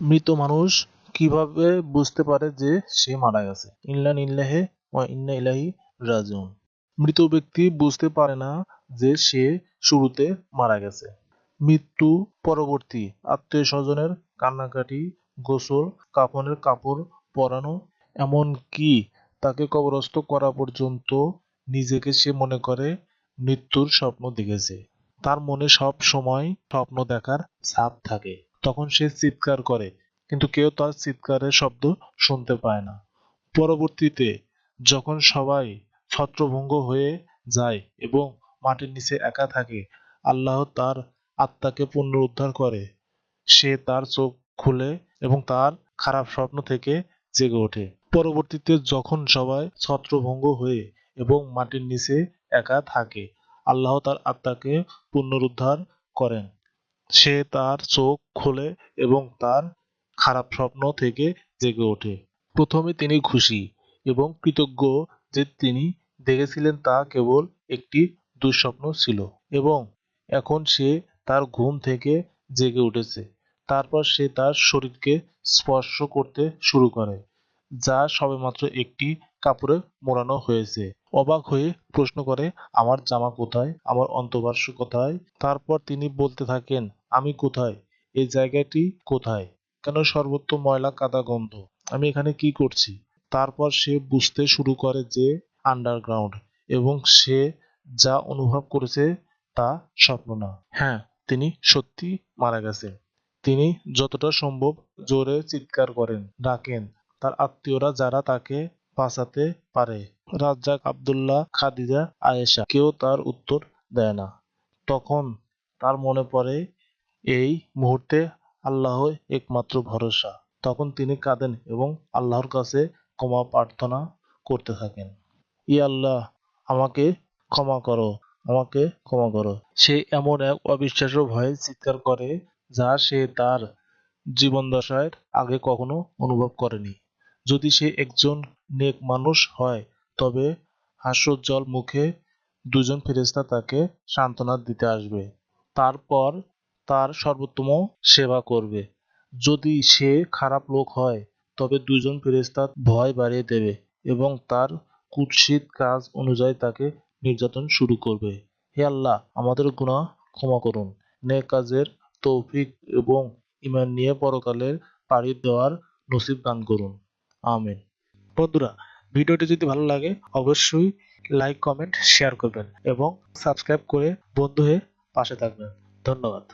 মৃত মানুষ কীভাবে বুঝতে পারে যে সে মারা গেছে? ইন্না নিল্লাহে ওয়া ইন্না ইলাইহি রাজিউন। মৃত ব্যক্তি বুঝতে পারে না যে সে শুরুতে মারা গেছে। মৃত্যু পরবর্তী আত্মীয় স্বজনের কান্নাকাটি, গোসল, কাফনের কাপড় পরানো এমন কি তাকে কবরস্থ করা পর্যন্ত নিজেকে সে মনে করে মৃত্যুর স্বপ্ন দেখেছে। তার মনে সব সময় স্বপ্ন দেখার ছাপ থাকে। তখন সে চিৎকার করে, কিন্তু কেউ তার চিৎকারের শব্দ শুনতে পায় না। পরবর্তীতে যখন সবাই ছত্রভঙ্গ হয়ে যায় এবং মাটির নিচে একা থাকে, আল্লাহ তার আত্মাকে পুনরুদ্ধার করে। সে তার চোখ খুলে এবং তার খারাপ স্বপ্ন থেকে জেগে ওঠে। পরবর্তীতে যখন সবাই ছত্রভঙ্গ হয়ে এবং মাটির নিচে একা থাকে, আল্লাহ তার আত্মাকে পুনরুদ্ধার করেন। সে তার চোখ খোলে এবং তার খারাপ স্বপ্ন থেকে জেগে ওঠে। প্রথমে তিনি খুশি এবং কৃতজ্ঞ যে তিনি দেখেছিলেন তা কেবল একটি দুঃস্বপ্ন ছিল এবং এখন সে তার ঘুম থেকে জেগে উঠেছে। তারপর সে তার শরীরকে স্পর্শ করতে শুরু করে, যা সবেমাত্র একটি কাপড়ে মোড়ানো হয়েছে। অবাক হয়ে প্রশ্ন করে, আমার জামা কোথায়? আমার অন্তর্বাস কোথায়? তারপর তিনি বলতে থাকেন, আমি কোথায়? এই জায়গাটি কোথায়? কেন সর্বত্র ময়লা কাদা গন্ধ? আমি এখানে কি করছি? তারপর সে বুঝতে শুরু করে যে আন্ডারগ্রাউন্ড এবং সে যা অনুভব করেছে তা স্বপ্ন না। হ্যাঁ তিনি সত্যি মারা গেছে তিনি যতটা সম্ভব জোরে চিৎকার করেন, ডাকেন। তার আত্মীয়রা যারা তাকে বাঁচাতে পারে। রাজ্জাক আব্দুল্লাহ, খাদিজা, আয়েশা কেউ তার উত্তর দেয় না। তখন তার মনে পড়ে, এই মুহূর্তে আল্লাহ একমাত্র ভরসা। তখন তিনি কাঁদেন এবং আল্লাহর কাছে ক্ষমা প্রার্থনা করতে থাকেন। ই আল্লাহ, আমাকে ক্ষমা করো, আমাকে ক্ষমা করো। সে এমন এক অবিশ্বাস্য ভয়ে চিৎকার করে যা সে তার জীবনদশায় আগে কখনো অনুভব করেনি। যদি সে একজন নেক মানুষ হয়, তবে হাস্যোজ্জ্বল মুখে দুজন ফেরেশতা তাকে সান্ত্বনা দিতে আসবে। তারপর তার সর্বোত্তম সেবা করবে। যদি সে খারাপ লোক হয়, তবে দুজন ফেরেশতা ভয় বাড়িয়ে দেবে এবং তার কুৎসিত কাজ অনুযায়ী তাকে নির্যাতন শুরু করবে। হে আল্লাহ, আমাদের গুনাহ ক্ষমা করুন। নেক কাজের তৌফিক এবং ইমান নিয়ে পরকালের পাড়ি দেওয়ার নসিব দান করুন। আমিন। বন্ধুরা, ভিডিওটি যদি ভালো লাগে, অবশ্যই লাইক কমেন্ট শেয়ার করবেন এবং সাবস্ক্রাইব করে বন্ধু হয়ে পাশে থাকবেন। ধন্যবাদ।